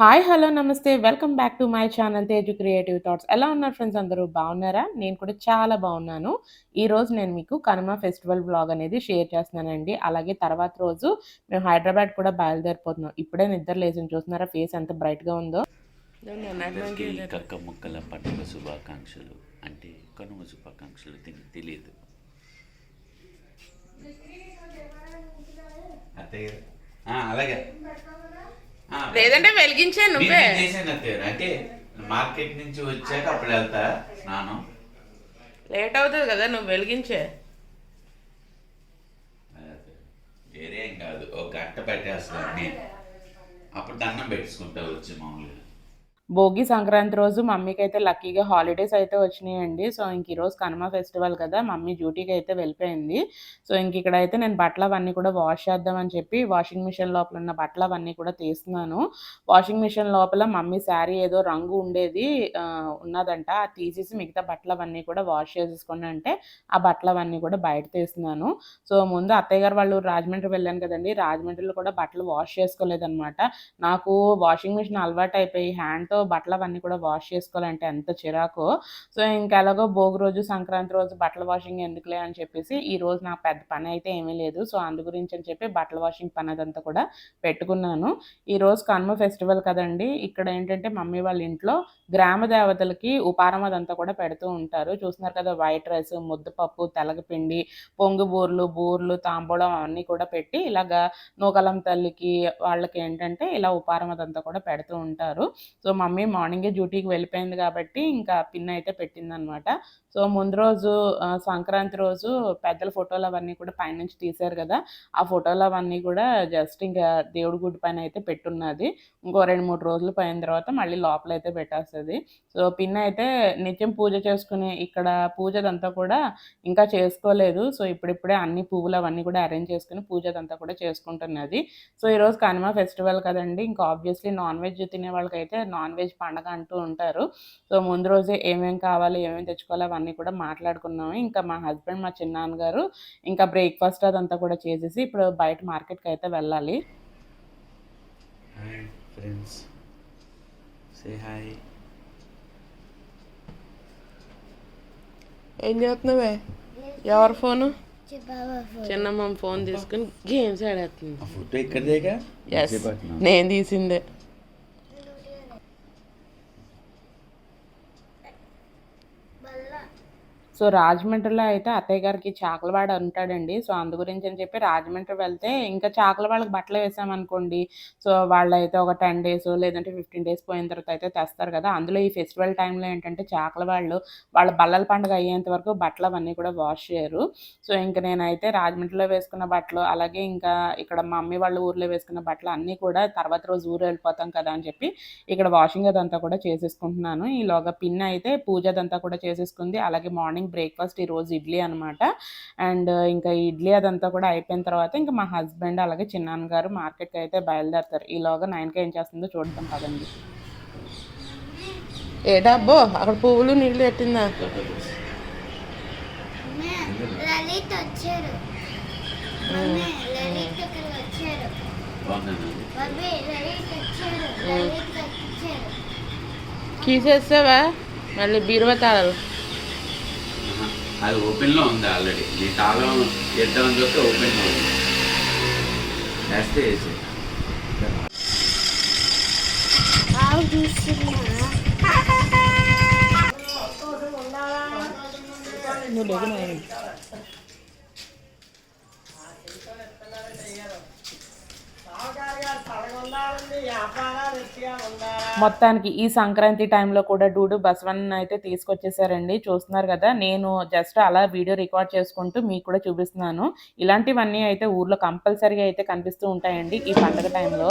Hi hello నమస్తే. Welcome back to my channel Teju creative thoughts. ఎలా ఉన్నారు friends అందరూ? బాగున్నారా? నేను కూడా చాలా బాగున్నాను. ఈ రోజు నేను మీకు కనుమ ఫెస్టివల్ బ్లాగ్ అనేది షేర్ చేస్తున్నానండి. అలాగే తర్వాత రోజు మేము హైదరాబాద్ కూడా బయలుదేరిపోతున్నాం. ఇప్పుడే నిద్ర లేచి చూస్తున్నారా? ఫేస్ ఎంత బ్రైట్గా ఉందో. కక్క ముక్కల పండుగ శుభాకాంక్షలు. అంటే కనుమ శుభాకాంక్షలు తిని తెలియదు. అలాగే. లేదంటే వెలిగించే గారు. అంటే మార్కెట్ నుంచి వచ్చాక అప్పుడు వెళ్తా స్నానం లేట్ అవుతుంది కదా నువ్వు వెలిగించే. వేరే కాదు. ఒక గంట పెట్టేస్తాను నేను అప్పుడు దండం పెట్టుకుంటా వచ్చి మామూలుగా. భోగి సంక్రాంతి రోజు మమ్మీకి అయితే లక్కీగా హాలిడేస్ అయితే వచ్చినాయండి. సో ఇంక ఈరోజు కనుమ ఫెస్టివల్ కదా మమ్మీ డ్యూటీకి అయితే వెళ్ళిపోయింది. సో ఇంక ఇక్కడ అయితే నేను బట్టలు అవన్నీ కూడా వాష్ చేద్దామని చెప్పి వాషింగ్ మిషన్ లోపల ఉన్న బట్టలు అవన్నీ కూడా తీస్తున్నాను. వాషింగ్ మిషన్ లోపల మమ్మీ శారీ ఏదో రంగు ఉండేది ఉన్నదంట. అది తీసేసి మిగతా బట్టలు అవన్నీ కూడా వాష్ చేసేసుకోండి అంటే ఆ బట్టలు అవన్నీ కూడా బయట తీస్తున్నాను. సో ముందు అత్తయ్య గారు వాళ్ళు రాజమండ్రి వెళ్ళాను కదండి. రాజమండ్రిలో కూడా బట్టలు వాష్ చేసుకోలేదన్నమాట. నాకు వాషింగ్ మిషన్ అలవాటు అయిపోయి హ్యాండ్తో బట్టలు అవన్నీ కూడా వాష్ చేసుకోవాలంటే ఎంత చిరాకు. సో ఇంకా ఎలాగో భోగి రోజు సంక్రాంతి రోజు బట్టల వాషింగ్ ఎందుకులే అని చెప్పేసి ఈ రోజు నాకు పెద్ద పని అయితే ఏమీ లేదు. సో అందు గురించి అని చెప్పి బట్టల వాషింగ్ పని అదంతా కూడా పెట్టుకున్నాను. ఈ రోజు కనుమ ఫెస్టివల్ కదండి ఇక్కడ ఏంటంటే మమ్మీ వాళ్ళ ఇంట్లో గ్రామ దేవతలకి ఉపారం అదంతా కూడా పెడుతూ ఉంటారు. చూస్తున్నారు కదా వైట్ రైస్ ముద్దపప్పు తెలగపిండి పొంగు బూర్లు బూర్లు తాంబూలం అవన్నీ కూడా పెట్టి ఇలాగా నూకలం తల్లికి వాళ్ళకి ఏంటంటే ఇలా ఉపారం అదంతా కూడా పెడుతూ ఉంటారు. సో మమ్మీ మార్నింగే డ్యూటీకి వెళ్ళిపోయింది కాబట్టి ఇంకా పిన్ అయితే పెట్టిందనమాట. సో ముందు రోజు సంక్రాంతి రోజు పెద్దల ఫోటోలు అవన్నీ కూడా పైనుంచి తీశారు కదా. ఆ ఫోటోలు అవన్నీ కూడా జస్ట్ ఇంకా దేవుడి గుడి పైన అయితే పెట్టున్నది. ఇంకో రెండు మూడు రోజులు పోయిన తర్వాత మళ్ళీ లోపల అయితే పెట్టేస్తుంది. సో పిన్ అయితే నిత్యం పూజ చేసుకునే ఇక్కడ పూజదంతా కూడా ఇంకా చేసుకోలేదు. సో ఇప్పుడిప్పుడే అన్ని పువ్వులు అవన్నీ కూడా అరేంజ్ చేసుకుని పూజదంతా కూడా చేసుకుంటున్నది. సో ఈరోజు కనుమ ఫెస్టివల్ కదండి. ఇంకా ఆబ్వియస్లీ నాన్ వెజ్ తినే వాళ్ళకైతే నాన్ వెజ్ పండగ అంటూ ఉంటారు. సో ముందు రోజే ఏమేం కావాలి ఏమేమి తెచ్చుకోవాలి అవన్నీ కూడా మాట్లాడుకున్నాము. ఇంకా మా హస్బెండ్ మా చిన్నాన్నగారు ఇంకా బ్రేక్ఫాస్ట్ అదంతా కూడా చేసేసి ఇప్పుడు బయట మార్కెట్కి అయితే వెళ్ళాలి. ఫ్రెండ్స్. Say hi. ఏం చేస్తున్నావే? ఎవరి ఫోను? చిన్నమ్మ ఫోన్. తీసుకుని గేమ్స్ ఆడేస్తుంది. నేను తీసిందే. సో రాజమండ్రిలో అయితే అత్తయ్య గారికి చాకలవాడ ఉంటాడండి. సో అందు గురించి అని చెప్పి రాజమండ్రి వెళ్తే ఇంకా చాకల వాళ్ళకి బట్టలు వేసామనుకోండి. సో వాళ్ళైతే ఒక టెన్ డేస్ లేదంటే ఫిఫ్టీన్ డేస్ పోయిన తర్వాత అయితే తెస్తారు కదా. అందులో ఈ ఫెస్టివల్ టైంలో ఏంటంటే చాకల వాళ్ళు వాళ్ళ బల్లల పండుగ అయ్యేంత వరకు బట్టలు అవన్నీ కూడా వాష్ చేయరు. సో ఇంకా నేనైతే రాజమండ్రిలో వేసుకున్న బట్టలు అలాగే ఇంకా ఇక్కడ మా మమ్మీ వాళ్ళ ఊర్లో వేసుకున్న బట్టలు అన్నీ కూడా తర్వాత రోజు ఊరు వెళ్ళిపోతాం కదా అని చెప్పి ఇక్కడ వాషింగ్ అదంతా కూడా చేసేసుకుంటున్నాను. ఈలోగా పిన్ అయితే పూజ అదంతా కూడా చేసేసుకుంది. అలాగే మార్నింగ్ బ్రేక్ఫాస్ట్ ఈరోజు ఇడ్లీ అనమాట అండ్ ఇంకా ఇడ్లీ అదంతా కూడా అయిపోయిన తర్వాత ఇంకా మా హస్బెండ్ అలాగే చిన్నాన్న గారు మార్కెట్కి అయితే బయలుదేరుతారు. ఈలోగా నైన్కి ఏం చేస్తుందో చూడటం కదండి ఏ డబ్బో అక్కడ పువ్వులు నీళ్ళు పెట్టిందా? లలిత్ వచ్చారు. వచ్చారు. తీసేస్తావా మళ్ళీ బీరువా తాళాలు. అది ఓపెన్లో ఉంది ఆల్రెడీ. నీ తాళం ఇద్దామని చూస్తే ఓపెన్లో ఉంది. వేస్తే వేసే నువ్వు లేకు నాయన. మొత్తానికి ఈ సంక్రాంతి టైంలో కూడా డూడు బసవన్ అయితే తీసుకొచ్చేసారండి. చూస్తున్నారు కదా నేను జస్ట్ అలా వీడియో రికార్డ్ చేసుకుంటూ మీకు కూడా చూపిస్తున్నాను. ఇలాంటివన్నీ అయితే ఊర్లో కంపల్సరీగా అయితే కనిపిస్తూ ఉంటాయండి ఈ పండుగ టైంలో.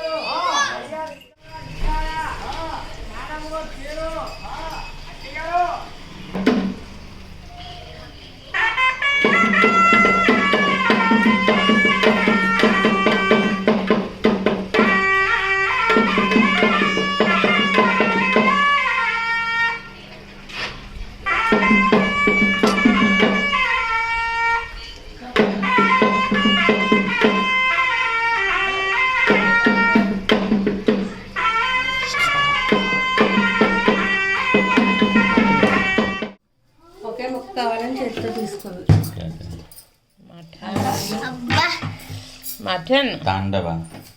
మటన్ తాండవ.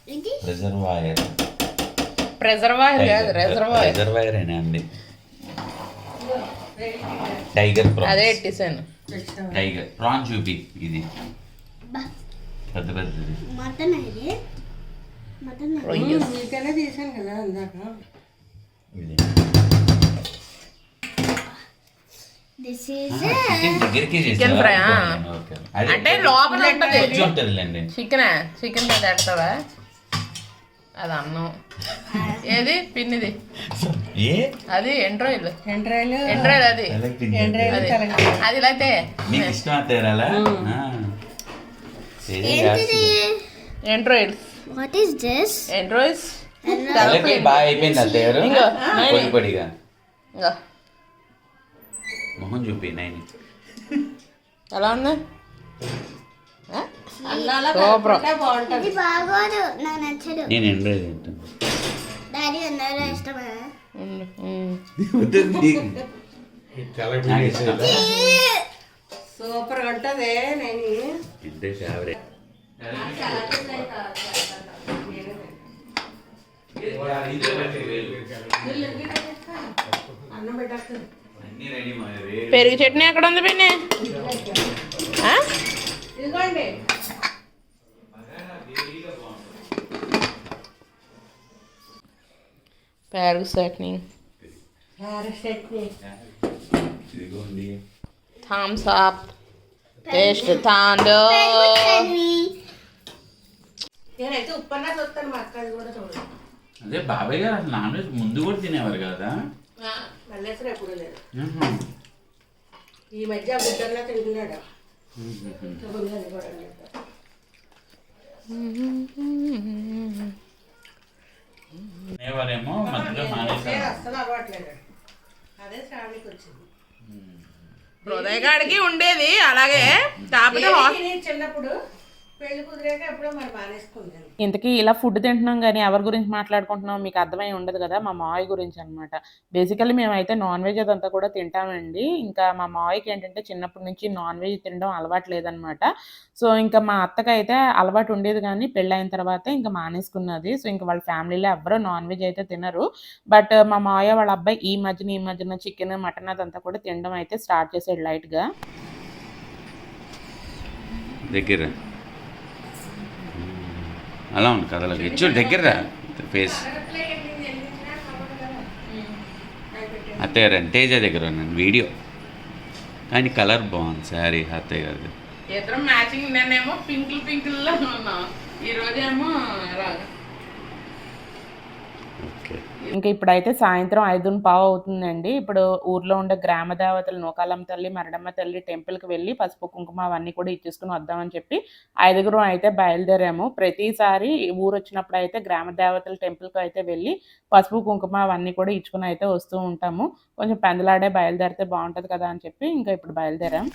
ఇది రిజర్వాయర్. ప్రెజర్వాయర్ కాదు రిజర్వాయర్. రిజర్వాయర్ అండి? టైగర్ అదే ప్రాన్స్ ఎట్టేసాను. టైగర్. ప్రాన్ చూపి ఇది. పెద్ద పెద్దది. మటన్ ఇది. మటన్ మీకైనా తీసాను కదా ఇందాక ఇది. చికెన్. అంటే లోపల ఉంటది. చికెన్ చికెన్ పెడతావా? అది అన్నం. ఏది? పిన్నిది. అది ఎండ్రాయిల్ ఎండ్రాయిలు ఎండ్రాయిల్ అది. అది లేతే ఎండ్రాయిల్ వాట్ ఈస్ దిస్ ఎండ్రాయిల్స్ తలకి బాగా అయిపోయింది అత్తయ్యారు ఇంగో, పొడి పొడిగా. ఇంకా. మొహం చూపి నైన్. ఎలా ఉంది? సూపర్. ఇది బాగోదు నాకు నచ్చదు. నేను ఎండ్రాయి తింటాను. డాడీ ఇష్టమా? సూపర్ ఉంటది నేను. ఇంతే ఫేవరెట్ అన్నం మరి పెరుగు చట్నీ ఎక్కడ ఉంది పిన్ని పెరుగు చట్నీ. థమ్స్ అప్ టేస్ట్ తాండో. నేనైతే ఉప్పన్నా చూస్తాను మా అక్క అది కూడా చూడదు అదే బాబాయ్ గారు అసలు నాన్ వెజ్ ముందు కూడా తినేవారు కదా? మల్లేశ్వరం ఎప్పుడు లేదు. ఈ మధ్య కూడా లేదు. తినేవారేమో మధ్యలో అస్సలు అలవాట్లేదు. అదే శ్రావణికి వచ్చింది. హృదయ గాడికి ఉండేది అలాగే కాకపోతే చిన్నప్పుడు? పెళ్ళి కుదిరాక ఎప్పుడో మరి మానేసుకుంది ఇంతకీ ఇలా ఫుడ్ తింటున్నాం కానీ ఎవరి గురించి మాట్లాడుకుంటున్నాం మీకు అర్థమై ఉండదు కదా మా మావయ్య గురించి అనమాట బేసికల్లీ మేమైతే నాన్ వెజ్ అదంతా కూడా తింటామండి. ఇంకా మా మావయ్యకి ఏంటంటే చిన్నప్పటి నుంచి నాన్ వెజ్ తినడం అలవాటు లేదనమాట సో ఇంకా మా అత్తకైతే అలవాటు ఉండేది కానీ పెళ్ళైన తర్వాత ఇంకా మానేసుకున్నది. సో ఇంకా వాళ్ళ ఫ్యామిలీలో ఎవరో నాన్ వెజ్ అయితే తినరు. బట్ మా మావయ్య వాళ్ళ అబ్బాయి ఈ మధ్యన ఈ మధ్యన చికెన్ మటన్ అదంతా కూడా తినడం అయితే స్టార్ట్ చేసాడు లైట్గా దగ్గర. అలా ఉంది కథలకి చూడు దగ్గర ఫేస్ అత్తయ్య గారు తేజ దగ్గర ఉన్నాను వీడియో. కానీ కలర్ బాగుంది శారీ అత్తయ్య గారిది ఇద్దరం మ్యాచింగ్ నేనేమో పింకుల్ పింకుల్లో ఉన్నాం. ఈరోజేమో రాదు. ఇంకా ఇప్పుడైతే సాయంత్రం ఐదున్న పావు అవుతుందండి. ఇప్పుడు ఊర్లో ఉండే గ్రామ దేవతలు నూకాలమ్మ తల్లి మరడమ్మ తల్లి టెంపుల్కి వెళ్ళి పసుపు కుంకుమ అవన్నీ కూడా ఇచ్చేసుకుని వద్దామని చెప్పి ఐదుగురం అయితే బయలుదేరాము. ప్రతిసారి ఊరు వచ్చినప్పుడు అయితే గ్రామ దేవతల టెంపుల్కి అయితే వెళ్ళి పసుపు కుంకుమ అవన్నీ కూడా ఇచ్చుకుని అయితే వస్తూ ఉంటాము. కొంచెం పెందలాడే బయలుదేరితే బాగుంటుంది కదా అని చెప్పి ఇంకా ఇప్పుడు బయలుదేరాం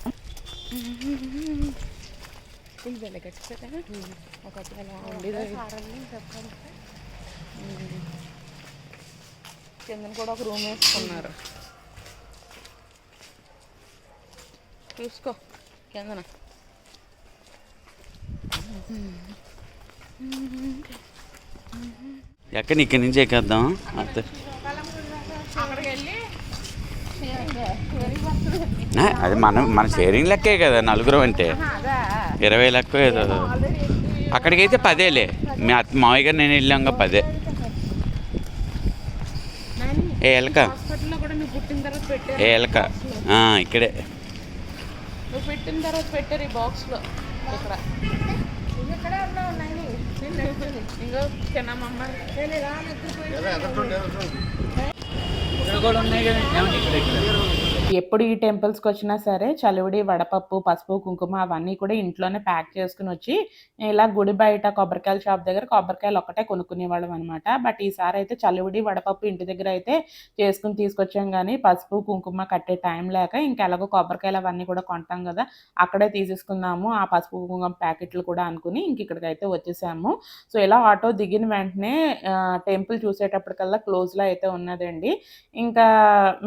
కింద కూడా ఒక రూమ్ వేసుకున్నారు. చూసుకో కిందన. ఎక్కడ ఇక్కడి నుంచి ఎక్కేద్దాం? అత్త. ఆ, అది మనం మన షేరింగ్ లెక్కే కదా నలుగురం అంటే. ఇరవై లెక్క ఏదో. అక్కడికైతే పదేలే. మీ అత్త మావయ్య గారు నేను వెళ్ళాంగా పదే ఏ ఎలక హాస్పిటల్లో కూడా నువ్వు పుట్టిన తర్వాత పెట్టారు ఏ ఎలక? ఆ, ఇక్కడే. నువ్వు పెట్టిన తర్వాత పెట్టారు ఈ బాక్స్లో. ఇక్కడ. ఇంకో కూడా ఉన్నాయి కదా ఏమంటే ఇక్కడ ఇక్కడ. ఎప్పుడు ఈ టెంపుల్స్కి వచ్చినా సరే చలివిడి వడపప్పు పసుపు కుంకుమ అవన్నీ కూడా ఇంట్లోనే ప్యాక్ చేసుకుని వచ్చి ఇలా గుడి బయట కొబ్బరికాయల షాప్ దగ్గర కొబ్బరికాయలు ఒక్కటే కొనుక్కునేవాళ్ళం అనమాట బట్ ఈసారి అయితే చలివిడి వడపప్పు ఇంటి దగ్గర అయితే చేసుకుని తీసుకొచ్చాం కానీ పసుపు కుంకుమ కట్టే టైం లేక ఇంకా ఎలాగో కొబ్బరికాయలు అవన్నీ కూడా కొంటాం కదా అక్కడే తీసేసుకుందాము ఆ పసుపు కుంకుమ ప్యాకెట్లు కూడా అనుకుని ఇంక ఇక్కడికి అయితే వచ్చేసాము. సో ఇలా ఆటో దిగిన వెంటనే టెంపుల్ చూసేటప్పటికల్లా క్లోజ్లో అయితే ఉన్నదండి. ఇంకా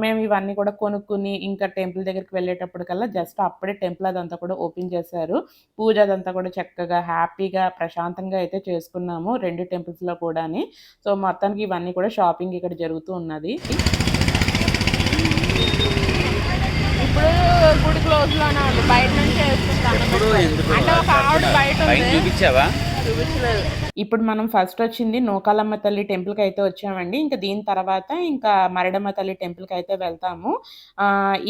మేము ఇవన్నీ కూడా కొనుక్కుని ఇంకా టెంపుల్ దగ్గరికి వెళ్ళేటప్పటికల్లా జస్ట్ అప్పుడే టెంపుల్ అదంతా కూడా ఓపెన్ చేశారు. పూజ అదంతా కూడా చక్కగా హ్యాపీగా ప్రశాంతంగా అయితే చేసుకున్నాము రెండు టెంపుల్స్లో కూడాని. సో మొత్తానికి ఇవన్నీ కూడా షాపింగ్ ఇక్కడ జరుగుతూ ఉన్నది. ఇప్పుడు గుడి క్లోజ్లోనే ఉంది బయట నుంచి అంటే ఒక ఆవిడ బయట ఉంది. ఇప్పుడు మనం ఫస్ట్ వచ్చింది నూకాలమ్మ తల్లి టెంపుల్కి అయితే వచ్చామండి. ఇంకా దీని తర్వాత ఇంకా మరడమ్మ తల్లి టెంపుల్కి అయితే వెళ్తాము.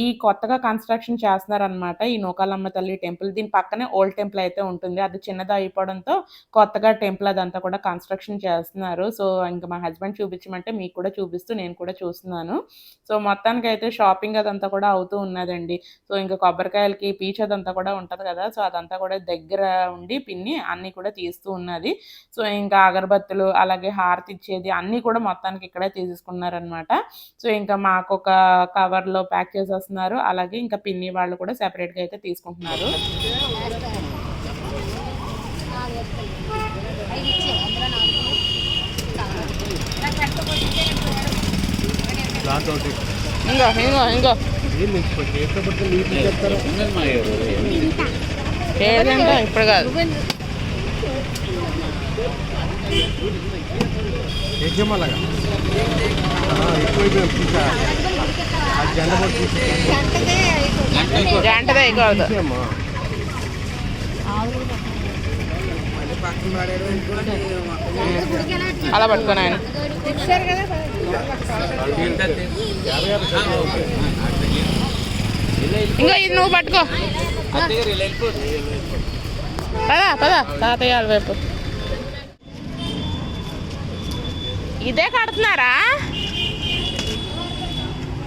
ఈ కొత్తగా కన్స్ట్రక్షన్ చేస్తున్నారనమాట ఈ నూకాలమ్మ తల్లి టెంపుల్ దీని పక్కనే ఓల్డ్ టెంపుల్ అయితే ఉంటుంది. అది చిన్నది అయిపోవడంతో కొత్తగా టెంపుల్ అదంతా కూడా కన్స్ట్రక్షన్ చేస్తున్నారు. సో ఇంకా మా హస్బెండ్ చూపించమంటే మీకు కూడా చూపిస్తూ నేను కూడా చూస్తున్నాను. సో మొత్తానికి అయితే షాపింగ్ అదంతా కూడా అవుతూ ఉన్నదండి. సో ఇంకా కొబ్బరికాయలకి పీచ్ అదంతా కూడా ఉంటుంది కదా. సో అదంతా కూడా దగ్గర ఉండి పిన్ని అన్నీ కూడా తీస్తూ ఉన్నది. సో ఇంకా అగరబత్తులు అలాగే హారతి ఇచ్చేది అన్నీ కూడా మొత్తానికి ఇక్కడే తీసేసుకున్నారనమాట సో ఇంకా మాకు ఒక కవర్లో ప్యాక్ చేసేస్తున్నారు. అలాగే ఇంకా పిన్ని వాళ్ళు కూడా సెపరేట్గా అయితే తీసుకుంటున్నారు. ఇంకో ఇంకో ఇంకో. ఉన్నది మా ఎవరు? ఏదంటే ఇప్పుడు కాదు. చూసా. ఆ జెండ చూసామ్మా అలా పట్టుకుని ఆయన. ఇంకో ఇది నువ్వు పట్టుకో. పదా పదా తాతయ్య వైపు. ఇదే కడుతున్నారా?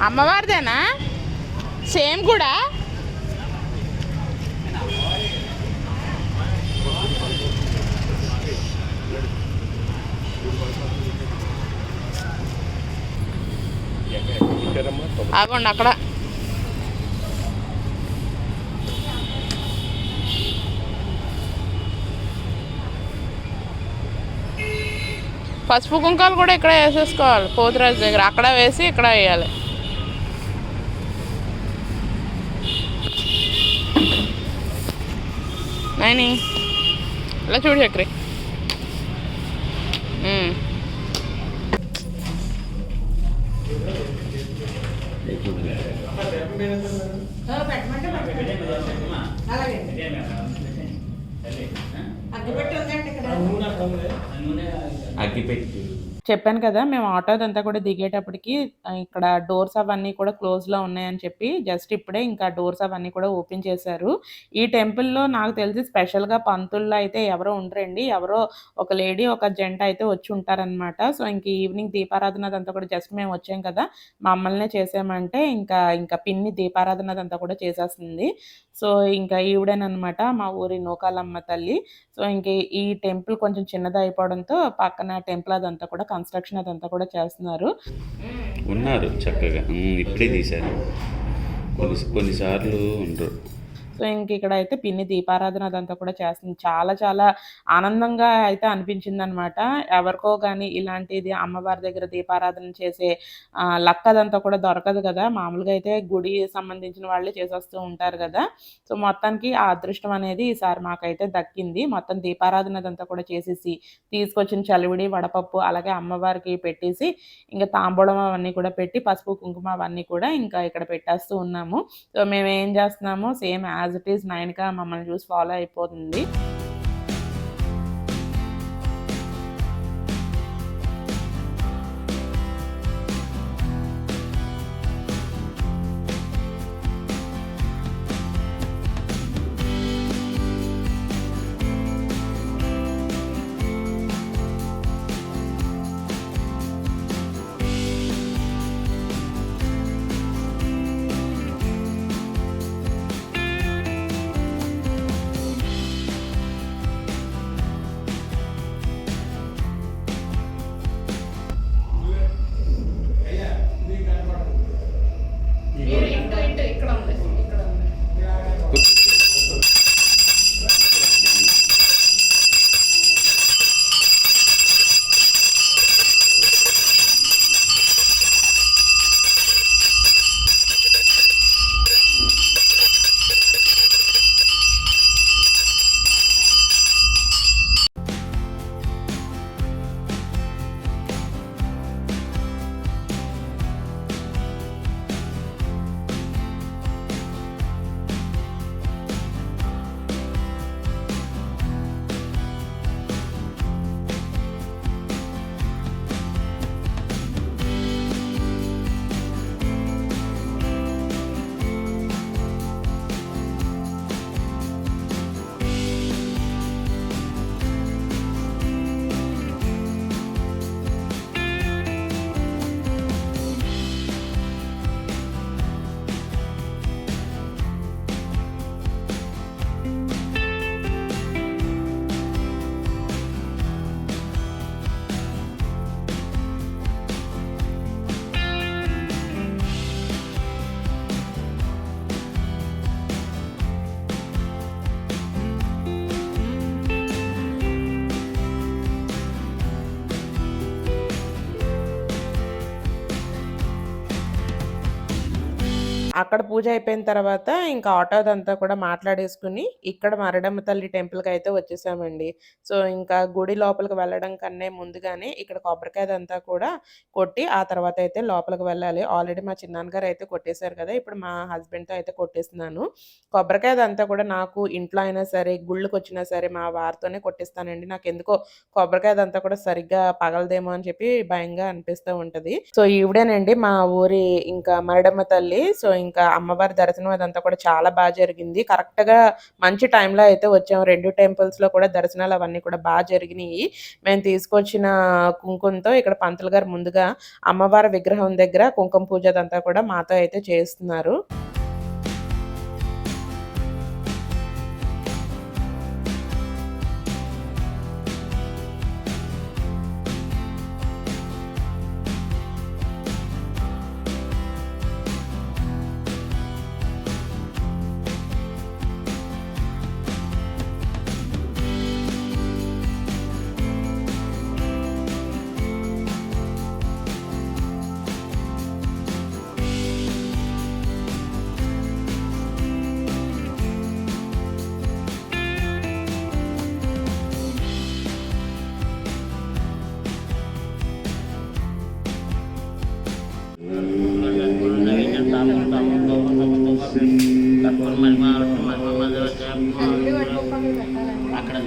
అమ్మవారిదేనా? సేమ్ కూడా? ఆగండి అక్కడ. పసుపు కుంకాలు కూడా ఇక్కడ వేసేసుకోవాలి పోతురాజు దగ్గర. అక్కడ వేసి ఇక్కడ వేయాలి. నైని ఇలా చూడు చక్రి. అగ్గిపెట్టి ఉందండి ఇక్కడ. అగ్గిపెట్టి చెప్పాను కదా మేము ఆటో అదంతా కూడా దిగేటప్పటికి ఇక్కడ డోర్స్ అవన్నీ కూడా క్లోజ్లో ఉన్నాయని చెప్పి జస్ట్ ఇప్పుడే ఇంకా డోర్స్ అవన్నీ కూడా ఓపెన్ చేశారు. ఈ టెంపుల్లో నాకు తెలిసి స్పెషల్గా పంతుల్లో అయితే ఎవరో ఉండరండి. ఎవరో ఒక లేడీ ఒక జెంట్ అయితే వచ్చి ఉంటారనమాట సో ఇంక ఈవినింగ్ దీపారాధన అదంతా కూడా జస్ట్ మేము వచ్చాం కదా మమ్మల్నే చేసామంటే ఇంకా ఇంకా పిన్ని దీపారాధన అదంతా కూడా చేసేస్తుంది. సో ఇంకా ఈవిడేనమాట మా ఊరి నూకాలమ్మ తల్లి. సో ఇంక ఈ టెంపుల్ కొంచెం చిన్నది అయిపోవడంతో పక్కన టెంపుల్ అదంతా కూడా కన్స్ట్రక్షన్ అదంతా కూడా చేస్తున్నారు. ఉన్నారు చక్కగా. ఇప్పుడే తీశారు. కొన్ని కొన్నిసార్లు ఉండరు. సో ఇంక ఇక్కడ అయితే పిన్ని దీపారాధన అదంతా కూడా చేస్తుంది. చాలా చాలా ఆనందంగా అయితే అనిపించింది అనమాట ఎవరికో కానీ ఇలాంటిది అమ్మవారి దగ్గర దీపారాధన చేసే ఆ, లక్ అదంతా కూడా దొరకదు కదా. మామూలుగా అయితే గుడి సంబంధించిన వాళ్ళే చేసేస్తూ ఉంటారు కదా. సో మొత్తానికి ఆ అదృష్టం అనేది ఈసారి మాకైతే దక్కింది. మొత్తం దీపారాధన అదంతా కూడా చేసేసి తీసుకొచ్చిన చలివిడి వడపప్పు అలాగే అమ్మవారికి పెట్టేసి ఇంకా తాంబూలం అవన్నీ కూడా పెట్టి పసుపు కుంకుమ అవన్నీ కూడా ఇంకా ఇక్కడ పెట్టేస్తూ ఉన్నాము. సో మేము ఏం చేస్తున్నాము సేమ్ యాజ్ ఇట్ ఈస్ నైన్గా మమ్మల్ని చూసి ఫాలో అయిపోతుంది. అక్కడ పూజ అయిపోయిన తర్వాత ఇంకా ఆటోదంతా కూడా మాట్లాడేసుకుని ఇక్కడ మరడమ్మ తల్లి టెంపుల్కి అయితే వచ్చేసామండి. సో ఇంకా గుడి లోపలికి వెళ్ళడం కన్నా ముందుగానే ఇక్కడ కొబ్బరికాయదంతా కూడా కొట్టి ఆ తర్వాత అయితే లోపలికి వెళ్ళాలి. ఆల్రెడీ మా చిన్నాన్నగారు అయితే కొట్టేశారు కదా ఇప్పుడు మా హస్బెండ్తో అయితే కొట్టేస్తున్నాను. కొబ్బరికాయదంతా కూడా నాకు ఇంట్లో అయినా సరే గుళ్ళకి వచ్చినా సరే మా వారితోనే కొట్టిస్తానండి. నాకు ఎందుకో కొబ్బరికాయదంతా కూడా సరిగ్గా పగలదేమో అని చెప్పి భయంగా అనిపిస్తూ ఉంటుంది. సో ఈవిడేనండి మా ఊరి ఇంకా మరడమ్మ తల్లి. సో ఇంకా అమ్మవారి దర్శనం అదంతా కూడా చాలా బాగా జరిగింది. కరెక్ట్గా మంచి టైంలో అయితే వచ్చాము. రెండు టెంపుల్స్లో కూడా దర్శనాలు అవన్నీ కూడా బాగా జరిగినాయి. మేము తీసుకొచ్చిన కుంకుమతో ఇక్కడ పంతులు గారు ముందుగా అమ్మవారి విగ్రహం దగ్గర కుంకుమ పూజ అదంతా కూడా మాతో అయితే చేస్తున్నారు. అక్కడ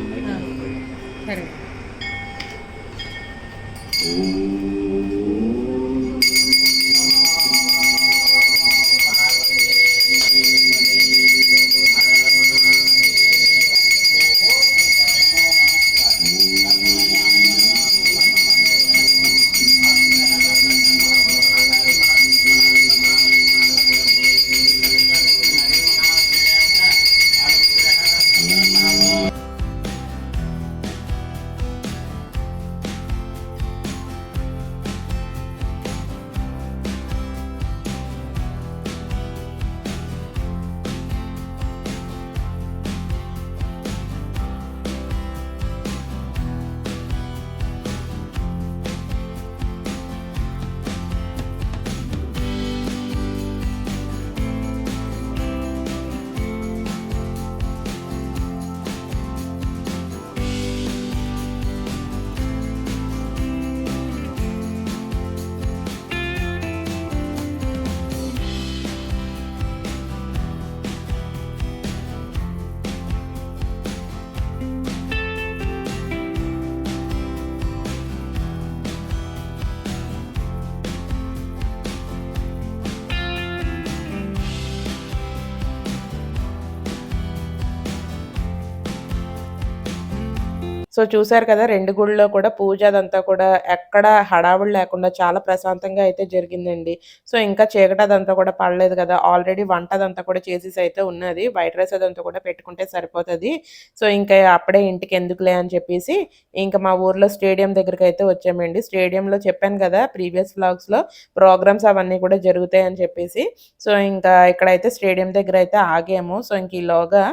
సో చూసారు కదా రెండు గుళ్ళలో కూడా పూజ అదంతా కూడా ఎక్కడ హడావుడు లేకుండా చాలా ప్రశాంతంగా అయితే జరిగిందండి. సో ఇంకా చీకటి అదంతా కూడా పడలేదు కదా ఆల్రెడీ వంట అదంతా కూడా చేసేసి అయితే ఉన్నది. వైట్ రైస్ అదంతా కూడా పెట్టుకుంటే సరిపోతుంది. సో ఇంకా అప్పుడే ఇంటికి ఎందుకులే అని చెప్పేసి ఇంకా మా ఊర్లో స్టేడియం దగ్గరికి అయితే వచ్చామండి. స్టేడియంలో చెప్పాను కదా ప్రీవియస్ వ్లాగ్స్లో ప్రోగ్రామ్స్ అవన్నీ కూడా జరుగుతాయి అని చెప్పేసి. సో ఇంకా ఇక్కడైతే స్టేడియం దగ్గర అయితే ఆగాము. సో ఇంక ఈలోగా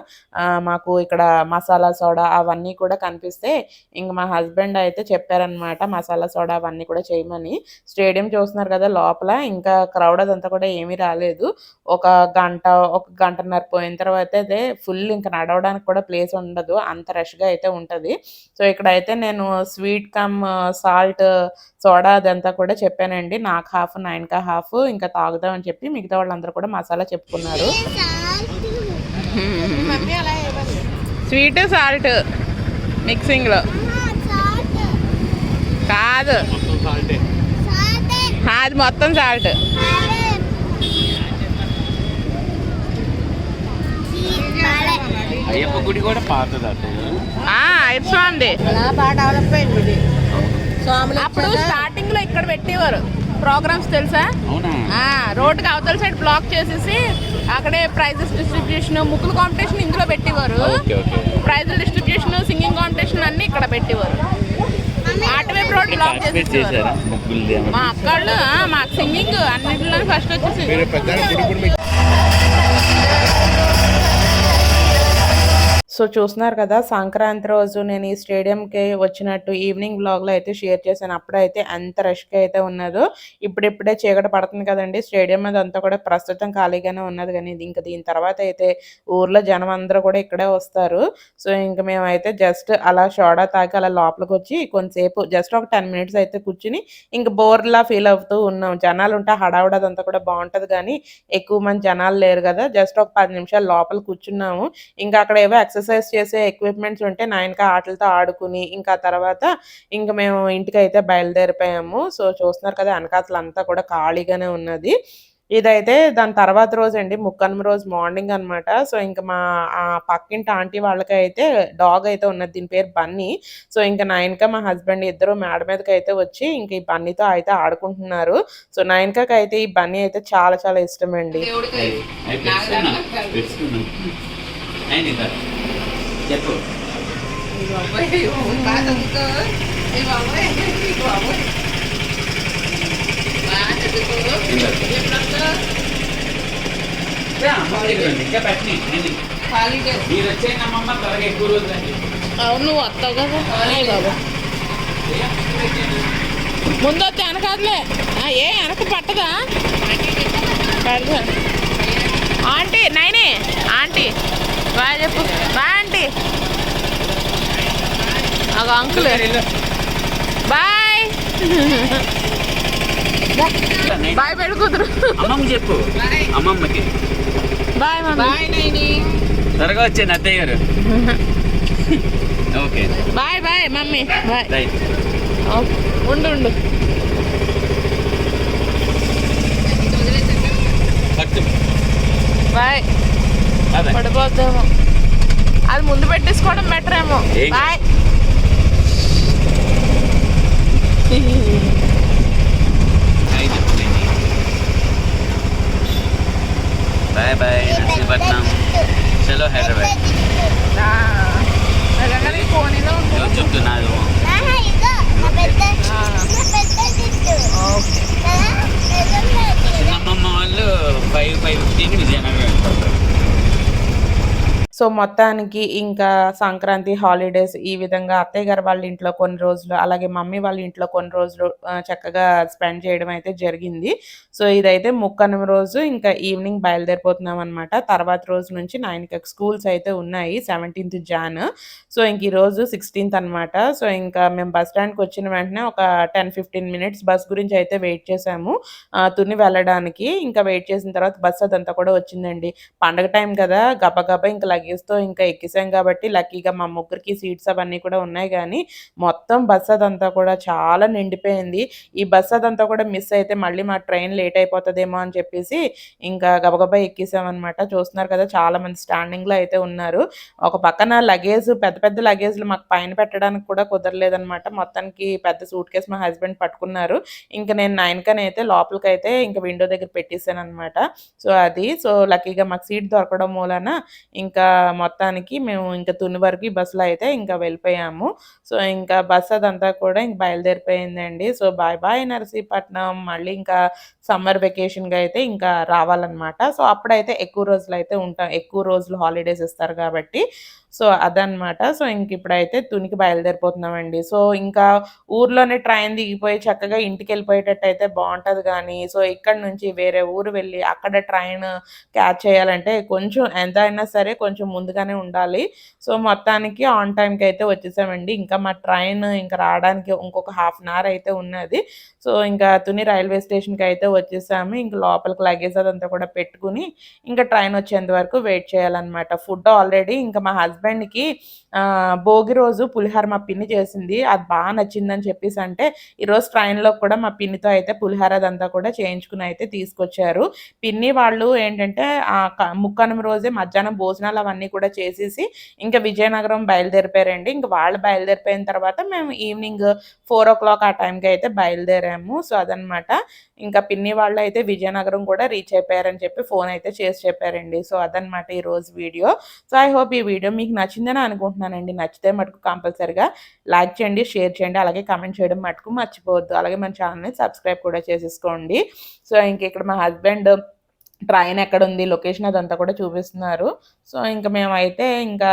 మాకు ఇక్కడ మసాలా సోడా అవన్నీ కూడా కనిపిస్తే ఇంక మా హస్బెండ్ అయితే చెప్పారనమాట మసాలా సోడా అవన్నీ కూడా చేయమని. స్టేడియం చూస్తున్నారు కదా లోపల ఇంకా క్రౌడ్ అదంతా కూడా ఏమీ రాలేదు. ఒక గంట ఒక గంటన్నర పోయిన తర్వాత అయితే ఫుల్ ఇంకా నడవడానికి కూడా ప్లేస్ ఉండదు అంత రష్గా అయితే ఉంటుంది. సో ఇక్కడైతే నేను స్వీట్ కమ్ సాల్ట్ సోడా అదంతా కూడా చెప్పానండి. నాకు హాఫ్ నైన్కా హాఫ్ ఇంకా తాగుదామని చెప్పి మిగతా వాళ్ళందరూ కూడా మసాలా చెప్పుకున్నారు. Sweet salt. మిక్సింగ్లో. కాదు. అది మొత్తం సాల్ట్. అయ్యప్ప గుడి కూడా అప్పుడు స్టార్టింగ్లో ఇక్కడ పెట్టేవారు. ప్రోగ్రామ్స్ తెలుసా? అవునా? ఆ రోడ్డుకి అవతల సైడ్ బ్లాక్ చేసేసి అక్కడే ప్రైజెస్ డిస్ట్రిబ్యూషన్ ముగ్గులు కాంపిటీషన్ ఇందులో పెట్టేవారు. ఓకే ఓకే ప్రైజుల డిస్ట్రిబ్యూషన్ సింగింగ్ కాంపిటీషన్ అన్ని ఇక్కడ పెట్టేవారు. అటువైపు రోడ్ బ్లాక్ చేసేవారు మా అక్కళ్ళు ఆ, మాకు సింగింగ్ అన్నింటిలో ఫస్ట్ వచ్చేసి సో చూస్తున్నారు కదా సంక్రాంతి రోజు నేను ఈ స్టేడియంకి వచ్చినట్టు ఈవినింగ్ బ్లాగ్లో అయితే షేర్ చేశాను. అప్పుడైతే ఎంత రష్గా అయితే ఉన్నదో ఇప్పుడిప్పుడే చీకటి పడుతుంది కదండి. స్టేడియం మీద అంతా కూడా ప్రస్తుతం ఖాళీగానే ఉన్నది కానీ ఇది ఇంకా దీని తర్వాత అయితే ఊర్లో జనం అందరూ కూడా ఇక్కడే వస్తారు. సో ఇంక మేమైతే జస్ట్ అలా షోడా తాకి అలా లోపలికి వచ్చి కొంతసేపు జస్ట్ ఒక టెన్ మినిట్స్ అయితే కూర్చుని ఇంక బోర్లా ఫీల్ అవుతూ ఉన్నాం. జనాలు ఉంటే హడావుడదంతా కూడా బాగుంటది కానీ ఎక్కువ మంది జనాలు లేరు కదా. జస్ట్ ఒక పది నిమిషాలు లోపల కూర్చున్నాము. ఇంకా అక్కడ ఏవో ఎక్సర్సైజ్ చేసే ఎక్విప్మెంట్స్ ఉంటే నాయనక ఆటలతో ఆడుకుని ఇంకా తర్వాత ఇంకా మేము ఇంటికి అయితే బయలుదేరిపోయాము. సో చూస్తున్నారు కదా వెనకాతలు అంతా కూడా ఖాళీగానే ఉన్నది. ఇదైతే దాని తర్వాత రోజు అండి ముక్కనుమ రోజు మార్నింగ్ అన్నమాట. సో ఇంకా మా ఆ పక్కింటి ఆంటీ వాళ్ళకి అయితే డాగ్ అయితే ఉన్నది దీని పేరు బన్నీ. సో ఇంకా నాయనక మా హస్బెండ్ ఇద్దరు మేడ మీదకి అయితే వచ్చి ఇంకా ఈ బన్నీతో అయితే ఆడుకుంటున్నారు. సో నాయనకకి అయితే ఈ బన్నీ అయితే చాలా చాలా ఇష్టం అండి చెప్పు. మీరు వచ్చేయండి అమ్మమ్మ త్వరగా ఎక్కువ. అవును నువ్వు వస్తావు కదా బాబు ముందు వచ్చి వెనకాదలే ఏ వెనక పట్టదా పడదా ఆంటీ నైనే ఆంటీ బాయ్ చెప్పు. Bye aunty. ఒక అంకుల్. బాయ్. బాయ్ అమ్మమ్మ చెప్పు. అమ్మమ్మకి. Bye bye Naini. త్వరగా వచ్చేయండి అత్తయ్య గారు. Okay. Bye bye mummy. Bye. Right. ఉండు ఉండు. బాయ్. అదే. పడిపోద్దేమో. అది ముందు పెట్టేసుకోవడం బెటర్ ఏమో. బాయ్ బాయ్ బాయ్ నర్సీపట్నం చలో హైదరాబాద్ పోనీలో ఎవరు చెప్తున్నారు ఆహా, ఇదిగో, నా పెద్ద నా పెద్ద గిట్టు. కదా? నిజంగానే. చిన్నమ్మమ్మ వాళ్ళు five five fifteen Vizianagaram so మొత్తానికి ఇంకా సంక్రాంతి హాలిడేస్ ఈ విధంగా అత్తయ్య గారు వాళ్ళ ఇంట్లో కొన్ని రోజులు అలాగే మమ్మీ వాళ్ళ ఇంట్లో కొన్ని రోజులు చక్కగా స్పెండ్ చేయడం అయితే జరిగింది. సో ఇదైతే ముక్కనం రోజు ఇంకా ఈవినింగ్ బయలుదేరిపోతున్నాం అనమాట తర్వాత రోజు నుంచి నైన్కి స్కూల్స్ అయితే ఉన్నాయి సెవెంటీన్త్ జాన్. సో ఇంక ఈరోజు సిక్స్టీన్త్ అనమాట సో ఇంకా మేము బస్ స్టాండ్కి వచ్చిన వెంటనే ఒక టెన్ ఫిఫ్టీన్ మినిట్స్ బస్ గురించి అయితే వెయిట్ చేసాము. తుని వెళ్ళడానికి. ఇంకా వెయిట్ చేసిన తర్వాత బస్ అదంతా కూడా వచ్చిందండి. పండగ టైం కదా గబగబ ఇంకా లగేజ్తో ఇంకా ఎక్కిసాం కాబట్టి లక్కీగా మా ముగ్గురికి సీట్స్ అవన్నీ కూడా ఉన్నాయి కానీ మొత్తం బస్ అదంతా కూడా చాలా నిండిపోయింది. ఈ బస్ అదంతా కూడా మిస్ అయితే మళ్ళీ మా ట్రైన్ లేట్ లేట్ అయిపోతుందేమో అని చెప్పేసి ఇంకా గబగబా ఎక్కేసామన్నమాట. చూస్తున్నారు కదా చాలా మంది స్టాండింగ్లో అయితే ఉన్నారు. ఒక పక్కన లగేజ్ పెద్ద పెద్ద లగేజ్లు మాకు పైన పెట్టడానికి కూడా కుదరలేదనమాట మొత్తానికి పెద్ద సూట్ కేసు మా హస్బెండ్ పట్టుకున్నారు. ఇంకా నేను నైన్ కని అయితే లోపలికి అయితే ఇంకా విండో దగ్గర పెట్టేశాను అనమాట సో అది సో లక్కీగా మాకు సీట్ దొరకడం మూలన ఇంకా మొత్తానికి మేము ఇంకా తుని వరకు ఈ బస్సులో అయితే ఇంకా వెళ్ళిపోయాము. సో ఇంకా బస్ అదంతా కూడా ఇంక బయలుదేరిపోయిందండి. So bye bye Narsipatnam. మళ్ళీ ఇంకా సమ్మర్ వెకేషన్గా అయితే ఇంకా రావాలన్నమాట. సో అప్పుడైతే ఎక్కువ రోజులు అయితే ఉంటాం ఎక్కువ రోజులు హాలిడేస్ ఇస్తారు కాబట్టి సో అదనమాట సో ఇంక ఇప్పుడైతే తునికి బయలుదేరిపోతున్నామండి. సో ఇంకా ఊర్లోనే ట్రైన్ దిగిపోయి చక్కగా ఇంటికి వెళ్ళిపోయేటట్టు అయితే బాగుంటుంది కానీ సో ఇక్కడ నుంచి వేరే ఊరు వెళ్ళి అక్కడ ట్రైన్ క్యాచ్ చేయాలంటే కొంచెం ఎంత అయినా సరే కొంచెం ముందుగానే ఉండాలి. సో మొత్తానికి ఆన్ టైంకి అయితే వచ్చేసామండి. ఇంకా మా ట్రైన్ ఇంకా రావడానికి ఇంకొక హాఫ్ అన్ అవర్ అయితే ఉన్నది. సో ఇంకా తుని రైల్వే స్టేషన్కి అయితే వచ్చేసాము. ఇంకా లోపలికి లగేజ్ అదంతా కూడా పెట్టుకుని ఇంకా ట్రైన్ వచ్చేంత వరకు వెయిట్ చేయాలన్నమాట. ఫుడ్ ఆల్రెడీ ఇంకా మా హస్బెండ్ హస్బెండ్కి భోగి రోజు పులిహోర మా పిన్ని చేసింది. అది బాగా నచ్చిందని చెప్పేసి అంటే ఈరోజు ట్రైన్లో కూడా మా పిన్నితో అయితే పులిహోర అదంతా కూడా చేయించుకుని అయితే తీసుకొచ్చారు. పిన్ని వాళ్ళు ఏంటంటే ముక్కనం రోజే మధ్యాహ్నం భోజనాలు అవన్నీ కూడా చేసేసి ఇంకా విజయనగరం బయలుదేరిపోయారండి. ఇంకా వాళ్ళు బయలుదేరిపోయిన తర్వాత మేము ఈవినింగ్ ఫోర్ ఓ క్లాక్ ఆ టైంకి అయితే బయలుదేరాము. సో అదనమాట. ఇంకా పిన్ని వాళ్ళు అయితే విజయనగరం కూడా రీచ్ అయిపోయారని చెప్పి ఫోన్ అయితే చేసి చెప్పారండి. సో అదనమాట ఈ రోజు వీడియో. సో ఐ హోప్ ఈ వీడియో మీకు నచ్చిందని అనుకుంటున్నానండి. నచ్చితే మటుకు కంపల్సరిగా లైక్ చేయండి షేర్ చేయండి అలాగే కమెంట్ చేయడం మటుకు మర్చిపోవద్దు. అలాగే మన ఛానల్ని సబ్స్క్రైబ్ కూడా చేసేసుకోండి. సో ఇంక ఇక్కడ మా హస్బెండ్ ట్రైన్ ఎక్కడ ఉంది లొకేషన్ అదంతా కూడా చూపిస్తున్నారు. సో ఇంకా మేమైతే ఇంకా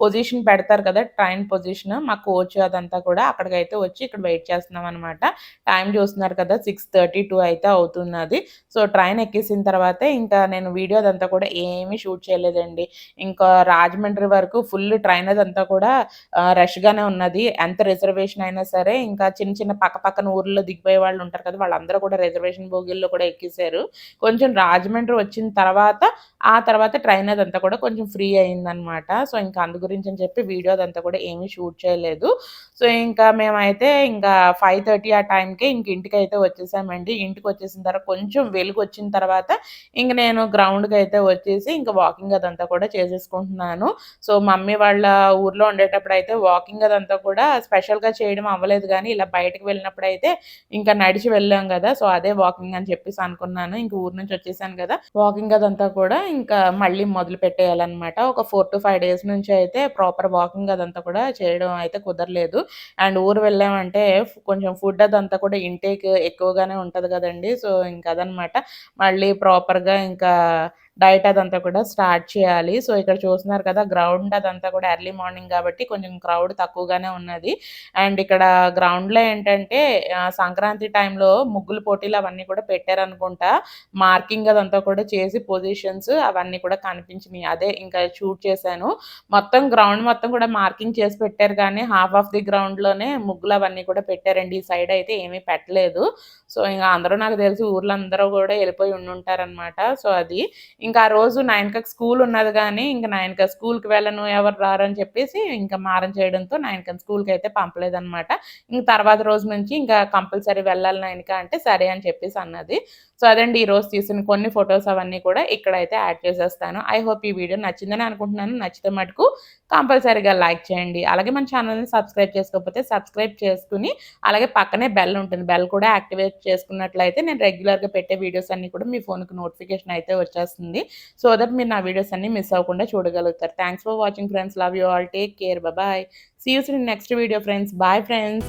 పొజిషన్ పెడతారు కదా ట్రైన్ పొజిషన్ మా కోచ్ అదంతా కూడా అక్కడికైతే వచ్చి ఇక్కడ వెయిట్ చేస్తున్నాం అనమాట టైం చూస్తున్నారు కదా సిక్స్ థర్టీ టూ అయితే అవుతున్నది. సో ట్రైన్ ఎక్కేసిన తర్వాత ఇంకా నేను వీడియో అదంతా కూడా ఏమీ షూట్ చేయలేదండి. ఇంకా రాజమండ్రి వరకు ఫుల్ ట్రైన్ అదంతా కూడా రష్గానే గానే ఉన్నది. ఎంత రిజర్వేషన్ అయినా సరే ఇంకా చిన్న చిన్న పక్క పక్కన ఊర్లో దిగిపోయే వాళ్ళు ఉంటారు కదా వాళ్ళందరూ కూడా రిజర్వేషన్ బోగిల్లో కూడా ఎక్కేశారు. కొంచెం రాజమండ్రి వచ్చిన తర్వాత ఆ తర్వాత ట్రైన్ అదంతా కూడా కొంచెం ఫ్రీ అయిందనమాట సో ఇంకా అందు గురించి అని చెప్పి వీడియో అదంతా కూడా ఏమీ షూట్ చేయలేదు. సో ఇంకా మేమైతే ఇంకా ఫైవ్ థర్టీ ఆ టైంకి ఇంక ఇంటికి అయితే వచ్చేసామండి. ఇంటికి వచ్చేసిన తర్వాత కొంచెం వెలుగు వచ్చిన తర్వాత ఇంక నేను గ్రౌండ్కి అయితే వచ్చేసి ఇంకా వాకింగ్ అదంతా కూడా చేసేసుకుంటున్నాను. సో మమ్మీ వాళ్ళ ఊర్లో ఉండేటప్పుడు అయితే వాకింగ్ అదంతా కూడా స్పెషల్గా చేయడం అవ్వలేదు కానీ ఇలా బయటకు వెళ్ళినప్పుడు అయితే ఇంకా నడిచి వెళ్ళాం కదా సో అదే వాకింగ్ అని చెప్పేసి అనుకున్నాను. ఇంక ఊరు నుంచి వచ్చేసాను కదా వాకింగ్ అదంతా కూడా ఇంకా మళ్ళీ మొదలు పెట్టేయాలన్నమాట ఒక ఫోర్ టు ఫైవ్ డేస్ నుంచి అయితే అయితే ప్రాపర్ వాకింగ్ అదంతా కూడా చేయడం అయితే కుదరలేదు. అండ్ ఊరు వెళ్ళామంటే కొంచెం ఫుడ్ అదంతా కూడా ఇంటేక్ ఎక్కువగానే ఉంటుంది కదండి. సో ఇంకా అదనమాట మళ్ళీ ప్రాపర్గా ఇంకా డైట్ అదంతా కూడా స్టార్ట్ చేయాలి. సో ఇక్కడ చూస్తున్నారు కదా గ్రౌండ్ అదంతా కూడా ఎర్లీ మార్నింగ్ కాబట్టి కొంచెం క్రౌడ్ తక్కువగానే ఉన్నది. అండ్ ఇక్కడ గ్రౌండ్లో ఏంటంటే సంక్రాంతి టైంలో ముగ్గులు పోటీలు అవన్నీ కూడా పెట్టారనుకుంటా. మార్కింగ్ అదంతా కూడా చేసి పొజిషన్స్ అవన్నీ కూడా కనిపించినాయి. అదే ఇంకా షూట్ చేశాను. మొత్తం గ్రౌండ్ మొత్తం కూడా మార్కింగ్ చేసి పెట్టారు కానీ హాఫ్ ఆఫ్ ది గ్రౌండ్లోనే ముగ్గులు అవన్నీ కూడా పెట్టారండి. ఈ సైడ్ అయితే ఏమీ పెట్టలేదు. సో ఇంకా అందరూ నాకు తెలిసి ఊర్లో అందరూ కూడా వెళ్ళిపోయి ఉండుంటారనమాట సో అది ఇంకా ఆ రోజు నైన్కి స్కూల్ ఉన్నది కానీ ఇంకా నైన్కి స్కూల్కి వెళ్ళను ఎవరు రారు అని చెప్పేసి ఇంకా మారం చేయడంతో నైన్కి స్కూల్కి అయితే పంపలేదన్నమాట. ఇంక తర్వాత రోజు నుంచి ఇంకా కంపల్సరీ వెళ్ళాలి నాయనక అంటే సరే అని చెప్పేసి అన్నది. సో అదండి ఈరోజు తీసిన కొన్ని ఫొటోస్ అవన్నీ కూడా ఇక్కడైతే యాడ్ చేసేస్తాను. ఐ హోప్ ఈ వీడియో నచ్చిందని అనుకుంటున్నాను. నచ్చితే మటుకు కంపల్సరీగా లైక్ చేయండి. అలాగే మన ఛానల్ని సబ్స్క్రైబ్ చేసుకోకపోతే సబ్స్క్రైబ్ చేసుకుని అలాగే పక్కనే బెల్ ఉంటుంది. బెల్ కూడా యాక్టివేట్ చేసుకున్నట్లయితే నేను రెగ్యులర్గా పెట్టే వీడియోస్ అన్నీ కూడా మీ ఫోన్కి నోటిఫికేషన్ అయితే వచ్చేస్తుంది. సో దట్ మీరు నా వీడియోస్ అన్ని మిస్ అవ్వకుండా చూడగలుగుతారు. Thanks for watching friends. Love you all. Take care. Bye. See you in next video friends. Bye friends.